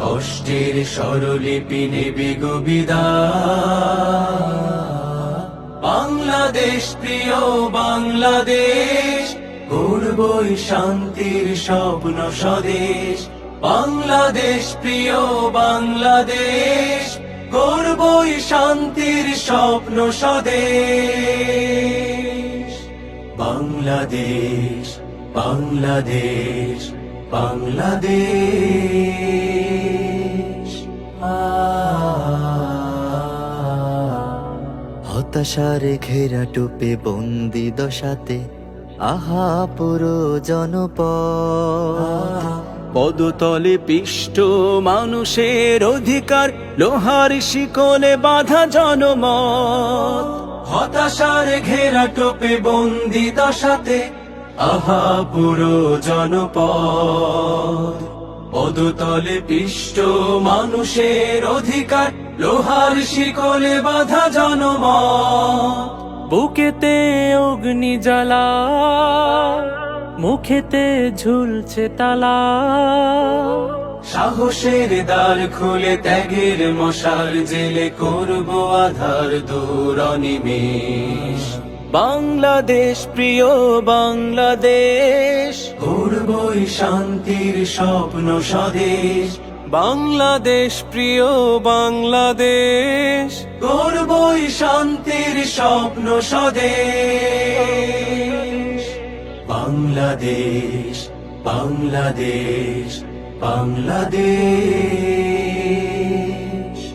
কষ্টের স্বরলিপি নেবে গবিদায় বাংলাদেশ, প্রিয় বাংলাদেশ গর্বই শান্তির স্বপ্ন স্বদেশ। বাংলাদেশ, প্রিয় বাংলাদেশ গর্বই শান্তির স্বপ্ন স্বদেশ। বাংলাদেশ বাংলাদেশ বাংলাদেশ। হতাশার ঘেরা টুপে বন্দি দশাতে। আহা পুরো জনপদ। পদতলে পিষ্ট মানুষের অধিকার লোহার শিকলে বাধা জনমত। হতাশার ঘেরা টোপে বন্দি দশাতে আহা পুরো জনপদ। পদতলে পিষ্ট মানুষের অধিকার, লোহার শিকলে বাধা জনমত। বুকেতে অগ্নি জ্বালা, মুখেতে ঝুলছে তালা। সাহসের দ্বার খুলে ত্যাগের মশাল জেলে করব আধার দূর বাংলাদেশ, প্রিয় বাংলাদেশ করবই শান্তির স্বপ্ন স্বদেশ। বাংলাদেশ প্রিয় বাংলাদেশ। করবই শান্তির স্বপ্ন স্বদেশ। বাংলাদেশ বাংলাদেশ বাংলাদেশ।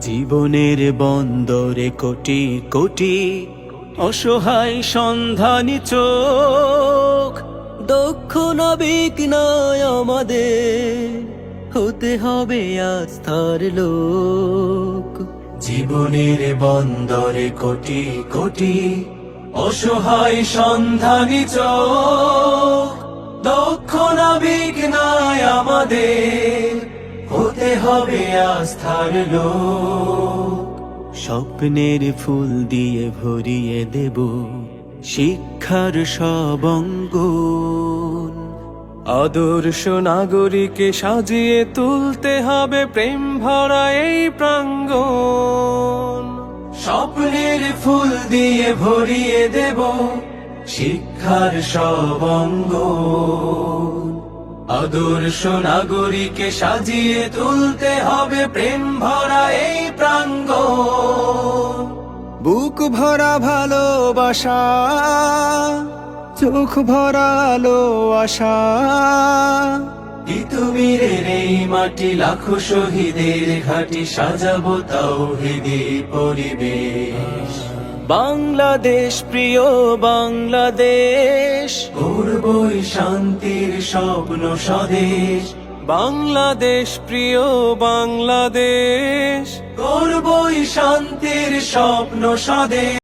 জীবনের বন্দরে কোটি কোটি অসহায় সন্ধানী চোখ, দক্ষ নাবিক নয় আমাদের, হতে হবে আস্থার লোক। জীবনের বন্দরে কোটি কোটি অসহায় সন্ধানী চোখ, দক্ষ নাবিক নয় আমাদের, হতে হবে আস্থার লোক। স্বপ্নের ফুল দিয়ে ভরিয়ে দেব শিক্ষার সব অঙ্গন। আদর্শ নাগরিকে সাজিয়ে তুলতে হবে প্রেম ভরা এই প্রাঙ্গণ স্বপ্নের ফুল দিয়ে ভরিয়ে দেব শিক্ষার সব অঙ্গন। আদর্শ নাগরিকে সাজিয়ে তুলতে হবে প্রেম ভরা এই প্রাঙ্গণ বুক ভরা ভালোবাসা চোখ ভরা আলো আশা। তিতুমিরের এই মাটি লাখো শহীদের ঘাটি সাজাবো তাও তাওহিদি পরিবেশ। বাংলাদেশ প্রিয় বাংলাদেশ। করবই শান্তির স্বপ্ন স্বদেশ। বাংলাদেশ প্রিয় বাংলাদেশ। করবই শান্তির স্বপ্ন স্বদেশ।